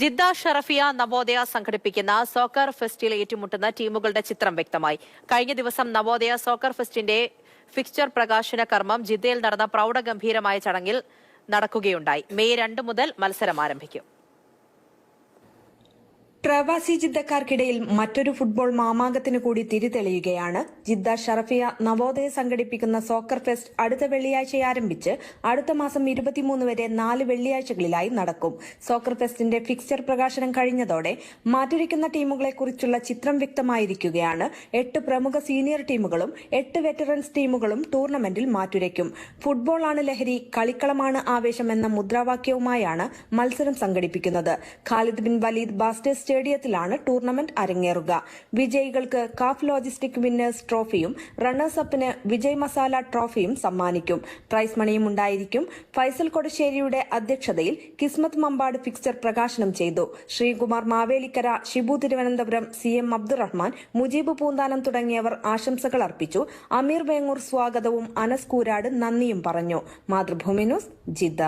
Jeddah Sharafiya Navodaya സംഘടിപ്പിക്കുന്ന soccer ഫെസ്റ്റിൽ ഏറ്റുമുട്ടുന്ന ടീമുകളുടെ ചിത്രം വ്യക്തമായി. കഴിഞ്ഞ ദിവസം നവോദയ സോക്കർ ഫെസ്റ്റിന്റെ ഫിക്സ്ചർ പ്രകാശന കർമ്മം ജിദ്ദയിൽ നടന്ന പ്രൗഢഗംഭീരമായ ചടങ്ങിൽ നടക്കുകയുണ്ടായി. മെയ് രണ്ട് മുതൽ മത്സരം ആരംഭിക്കും. പ്രവാസി ജിദ്ദക്കാർക്കിടയിൽ മറ്റൊരു ഫുട്ബോൾ മാമാങ്കത്തിന് കൂടി തിരിതെളിയുകയാണ്. ജിദ്ദ ഷറഫിയ നവോദയ സംഘടിപ്പിക്കുന്ന സോക്കർ ഫെസ്റ്റ് അടുത്ത വെള്ളിയാഴ്ച ആരംഭിച്ച് അടുത്ത മാസം ഇരുപത്തിമൂന്ന് വരെ നാല് വെള്ളിയാഴ്ചകളിലായി നടക്കും. സോക്കർ ഫെസ്റ്റിന്റെ ഫിക്സ്ചർ പ്രകാശനം കഴിഞ്ഞതോടെ മാറ്റിരിക്കുന്ന ടീമുകളെക്കുറിച്ചുള്ള ചിത്രം വ്യക്തമായിരിക്കുകയാണ്. എട്ട് പ്രമുഖ സീനിയർ ടീമുകളും എട്ട് വെറ്ററൻസ് ടീമുകളും ടൂർണമെന്റിൽ മാറ്റുരയ്ക്കും. ഫുട്ബോളാണ് ലഹരി കളിക്കളമാണ് ആവേശം എന്ന മുദ്രാവാക്യവുമായാണ് മത്സരം സംഘടിപ്പിക്കുന്നത്. ഖാലിദ് ബിൻ വലീദ് ബാസ്റ്റേഴ്സ് സ്റ്റേഡിയത്തിലാണ് ടൂർണമെന്റ് അരങ്ങേറുക. വിജയികൾക്ക് കാഫ് ലോജിസ്റ്റിക് വിന്നേഴ്സ് ട്രോഫിയും റണ്ണേഴ്സ് അപ്പിന് വിജയ് മസാല ട്രോഫിയും സമ്മാനിക്കും. പ്രൈസ് മണിയും ഉണ്ടായിരിക്കും. ഫൈസൽ കൊടശ്ശേരിയുടെ അധ്യക്ഷതയിൽ കിസ്മത്ത് മമ്പാട് ഫിക്സ്ചർ പ്രകാശനം ചെയ്തു. ശ്രീകുമാർ മാവേലിക്കര ഷിബു തിരുവനന്തപുരം സി എം അബ്ദുറഹ്മാൻ മുജീബ് പൂന്താനം തുടങ്ങിയവർ ആശംസകൾ അർപ്പിച്ചു. അമീർ വേങ്ങൂർ സ്വാഗതവും അനസ് കൂരാട് നന്ദിയും പറഞ്ഞു. Mathrubhumi news Jeddah.